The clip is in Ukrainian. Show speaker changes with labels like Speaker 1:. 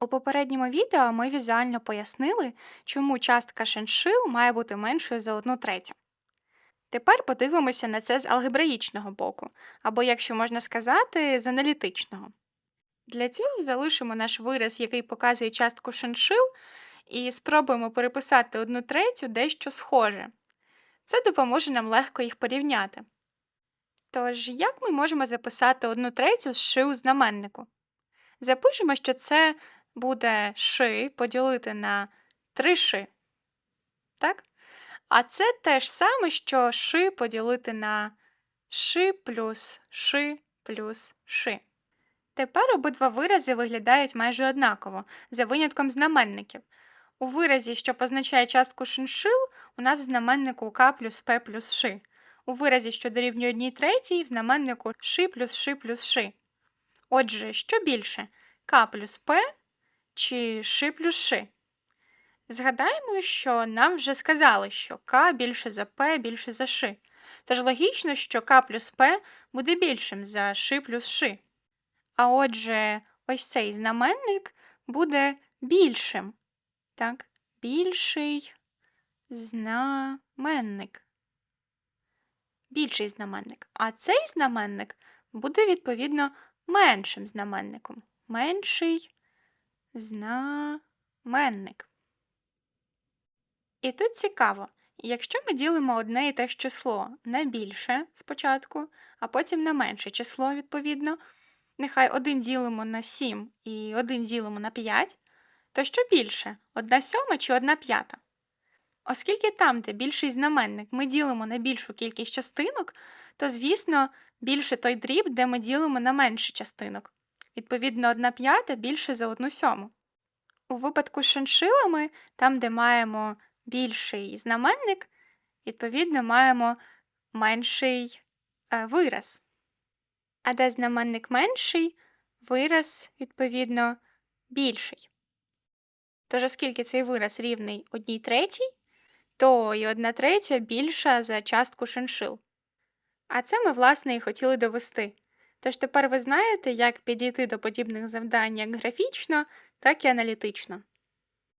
Speaker 1: У попередньому відео ми візуально пояснили, чому частка шиншил має бути меншою за одну третю. Тепер подивимося на це з алгебраїчного боку, або, якщо можна сказати, з аналітичного. Для цього залишимо наш вираз, який показує частку шиншил, і спробуємо переписати одну третю дещо схоже. Це допоможе нам легко їх порівняти. Тож, як ми можемо записати одну третю з ши у знаменнику? Запишемо, що це буде ши поділити на 3 ши. Так? А це те ж саме, що ши поділити на ши плюс ши плюс ши. Тепер обидва вирази виглядають майже однаково, за винятком знаменників. У виразі, що позначає частку шиншил, у нас в знаменнику k плюс p плюс ши. У виразі, що дорівнює 1 третій, в знаменнику ши плюс ши плюс ши. Отже, що більше k плюс p чи ши плюс ши? Згадаємо, що нам вже сказали, що k більше за p більше за ши. Тож логічно, що k плюс p буде більшим за ши плюс ши. А отже, ось цей знаменник буде більшим. Так, більший знаменник. Більший знаменник. А цей знаменник буде, відповідно, меншим знаменником. Менший знаменник. І тут цікаво, якщо ми ділимо одне і те ж число на більше спочатку, а потім на менше число, відповідно, нехай один ділимо на 7 і один ділимо на 5, то що більше, одна сьома чи одна п'ята? Оскільки там, де більший знаменник, ми ділимо на більшу кількість частинок, то, звісно, більше той дріб, де ми ділимо на менше частинок. Відповідно, одна п'ята більше за одну сьому. У випадку з шиншилами, там, де маємо більший знаменник, відповідно, маємо менший е, вираз. А де знаменник менший, вираз, відповідно, більший. Тож, оскільки цей вираз рівний одній третій, то і одна третя більша за частку шиншил. А це ми, власне, і хотіли довести. Тож тепер ви знаєте, як підійти до подібних завдань як графічно, так і аналітично.